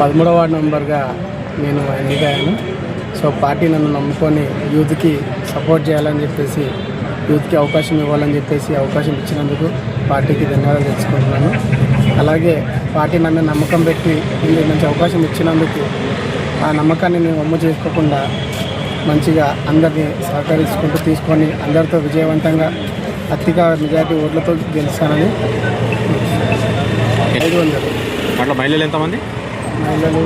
పదమూడవ వార్డు మెంబర్గా నేను ఎన్నికయ్యాను సో పార్టీ నన్ను నమ్ముకొని యూత్కి సపోర్ట్ చేయాలని చెప్పేసి యూత్కి అవకాశం ఇవ్వాలని చెప్పేసి అవకాశం ఇచ్చినందుకు పార్టీకి ధన్యవాదాలు తెచ్చుకుంటున్నాను అలాగే పార్టీ నన్ను నమ్మకం పెట్టి ఇందుకు మంచి అవకాశం ఇచ్చినందుకు ఆ నమ్మకాన్ని నేను అమ్ము చేసుకోకుండా మంచిగా అందరినీ సహకరించుకుంటూ తీసుకొని అందరితో విజయవంతంగా అత్యధిక మెజార్టీ ఓట్లతో గెలుస్తానని ఐదు వందలు. దాంట్లో మహిళలు ఎంతమంది? మహిళలు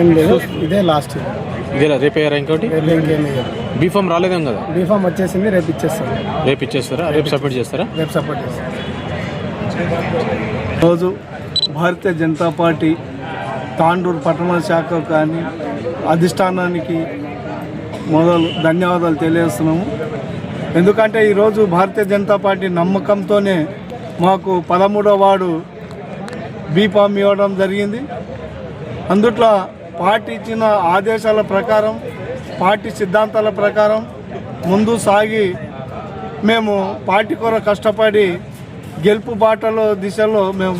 ఏం లేదు. ఇదే లాస్ట్ ఇదేలా రేపు అయ్యారా ఇంకోటి? బీఫామ్ రాలేదేం కదా? బీఫామ్ వచ్చేసింది రేపు ఇచ్చేస్తాం రేపు ఇచ్చేస్తారా? రేపు సబ్మిట్ చేస్తారా? రేపు సపోర్ట్ చేస్తాం రోజు భారతీయ జనతా పార్టీ తాండూరు పట్టణ శాఖ కానీ అధిష్టానానికి మొదలు ధన్యవాదాలు తెలియజేస్తున్నాము. ఎందుకంటే ఈరోజు భారతీయ జనతా పార్టీ నమ్మకంతోనే మాకు పదమూడవ వార్డు బీఫామ్ ఇవ్వడం జరిగింది. అందుట్లో పార్టీ ఇచ్చిన ఆదేశాల ప్రకారం పార్టీ సిద్ధాంతాల ప్రకారం ముందు సాగి మేము పార్టీ కొర కష్టపడి గెలుపు బాటలో దిశలో మేము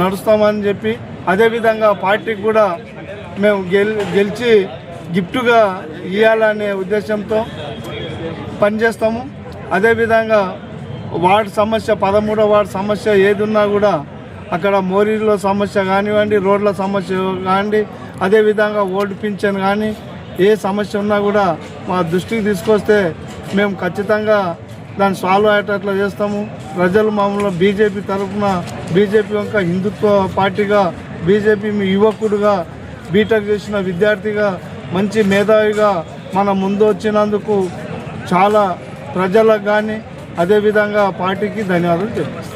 నడుస్తామని చెప్పి అదేవిధంగా పార్టీకి కూడా మేము గెల్ గెలిచి గిఫ్ట్గా ఇవ్వాలనే ఉద్దేశంతో పనిచేస్తాము. అదేవిధంగా వార్డు సమస్య పదమూడో వార్డు సమస్య ఏది ఉన్నా కూడా అక్కడ మోరీలో సమస్య కానివ్వండి రోడ్ల సమస్య కానివ్వండి అదేవిధంగా ఓల్డ్ పింఛన్ కానీ ఏ సమస్య ఉన్నా కూడా మా దృష్టికి తీసుకొస్తే మేము ఖచ్చితంగా దాన్ని సాల్వ్ అయ్యేటట్లు చేస్తాము. ప్రజలు మామూలు బీజేపీ తరఫున బీజేపీ యొక్క హిందుత్వ పార్టీగా బీజేపీ మీ యువకుడుగా బీటెక్ చేసిన విద్యార్థిగా మంచి మేధావిగా మన ముందు వచ్చినందుకు చాలా ప్రజలకు కానీ అదేవిధంగా పార్టీకి ధన్యవాదాలు చెప్పిస్తాను